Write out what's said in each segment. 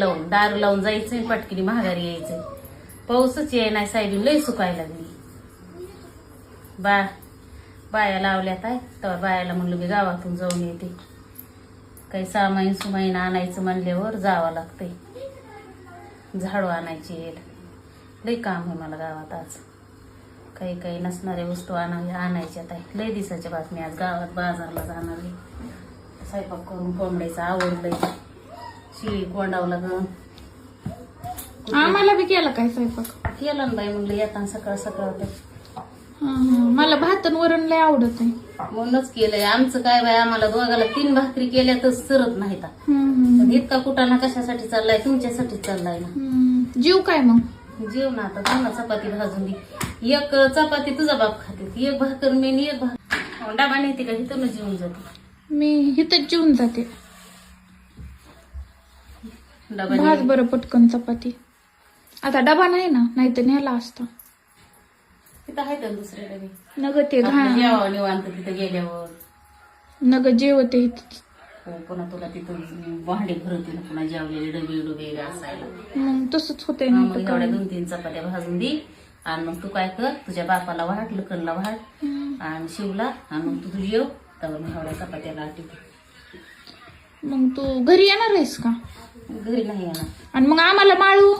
लावून दारू लावून जायचंय पटकिनी महागारी यायचंय पाऊसच ये नाही साहेबी लय सुकायला लागली. बा बाया लावल्यात आहे तर बायाला म्हणलं की गावातून जाऊन येते. काही सामाईन सुमाईन आणायचं म्हणल्यावर जावं लागते झाडू आणायची येईल लई काम आहे मला गावात आज. काही काही नसणाऱ्या वस्तू आणाव्या आणायच्या आहे लई दिसाच्या बातमी आज गावात बाजारला जाणार. आहे स्वयंपाक करून कोंबड्याचं आवडलंय. शिळी कोंडावं लागं आम्हाला बी केला काय स्वयंपाक? केलं ना बाई म्हणलं येताना सकाळ सकाळ हं, हं. मला भात आणि वरण लय आवडत आहे. म्हणूनच केलंय. आमचं काय बाय आम्हाला दोघाला तीन भाकरी केल्या तर सरत नाहीत हं, हं. पण इतका कुटाणा कशासाठी चाललाय? तुमच्यासाठीच चाललाय ना. हं. जीव काय मग? जेव ना आता. पुन्हा चपाती भाजून दे. एक चपाती तुझा बाप खाते. एक भाकर मी आणि एक भाकर डाबा नेते का? इथं जेवून जाते. मी इथंच जेवून जाते. डबा ने- बरं पटकन चपाती. आता डबा नाही ना नाही तर नेला असता. तिथं आहे तर दुसरे डबे. नग ते आपलं घा जेवावं निवांत तिथं गेल्यावर. नग जेवते इथंच हो, पुन्हा तुला तिथं भांडे पुन्हा जेवलेले डबे डुबे असायला. मग तसंच होतंय हा, मग एवढ्या दोन तीन चपात्या भाजून दे. आणि मग तू काय कर तुझ्या बापाला वाट लकनला वाट. आणि शिवला आणि मग तू जेव तर मग एवढ्या चपात्याला आटी मग तू घरी येणार आहेस का? घरी नाही येणार. आणि मग आम्हाला माळू.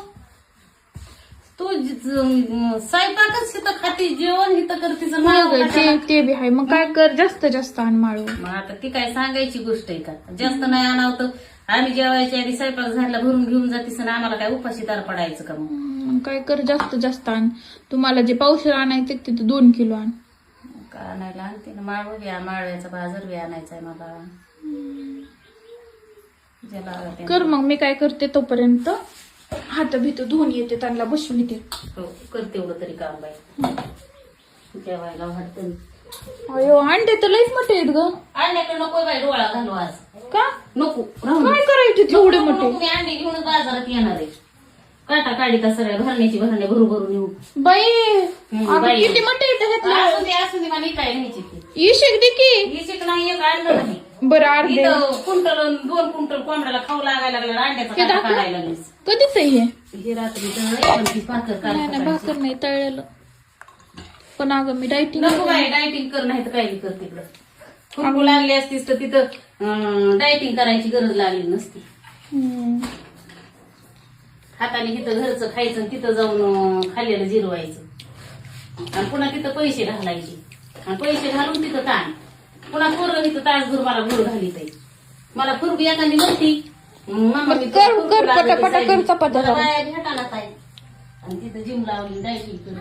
तू ज- ज- स्वयंपाकच इथं खाती जेवण इथं करतीच मग ते ते बी आहे मग काय कर जास्त जास्त आण माळू. मग आता ती काय सांगायची गोष्ट आहे का? जास्त नाही आणावं तर आम्ही जेवायच्या आधी स्वयंपाक झाला भरून घेऊन जातीस आणि आम्हाला काय उपाशी दार पडायचं का मग? मग काय कर जास्त जास्त आण. तुम्हाला जे पावशेर आणायचे ते तिथे दोन किलो आण. का आणायला आणते ना? माळव बी माळव्याचा बाजार बी आणायचा आहे मला. ज्याला. कर मग मी काय करते तोपर्यंत हात भीत धुवून येते त्यांना बसवून येते. हो, कर तेवढं तरी काम बाई. जेवायला वाटतं. अयो अंडे तर लईच मोठे आहेत ग. आणण्याकडे नको बाई डोळा घालू आज. का? नको दे. काय करायचे नको, मोठे? मी अंडे घेऊनच बाजारात येणार आहे. काटा काढीता सगळ्या भरण्याची भरणे भरू भरून येऊ बाई हम्म, अगं बाई. किती मोठे आहेत ह्यातले. असू दे असू दे मला काय घ्यायची ती दे की. ही शिक नाही एक आणलं नाही. बरं अर्धे इथं कुंटल अन दोन कुंटल कोंबड्याला खाऊ लागायला लागला अंड्याचा काटा. काढायला लागलीस. कधीच आहे हे? हे रात्री तळलंय, पण ती भाकर काढ नाही. भाकर नाही तळलेलं. पण अगं मी डायटिंग नको बाई डायटिंग कर नाही तर काय बी कर तिकडं फुलकू लागली असतीस तर तिथं डायटिंग करायची गरज लागली नसती. हाताने तिथं घरचं खायचं आणि तिथं जाऊन अं, खाल्लेलं जिरवायचं. आणि पुन्हा तिथं पैसे घालायचे. आणि पैसे घालून तिथं ताण. पुन्हा पोरं तिथं तासभर मला भूर घालीत मला पूर्वी एखादी नव्हती मामा मी कर, तुला कर, लागत पटापटा असायची. कर चपात्या मला करून. बाया भेटायला काय आणि तिथं जिम लावली कर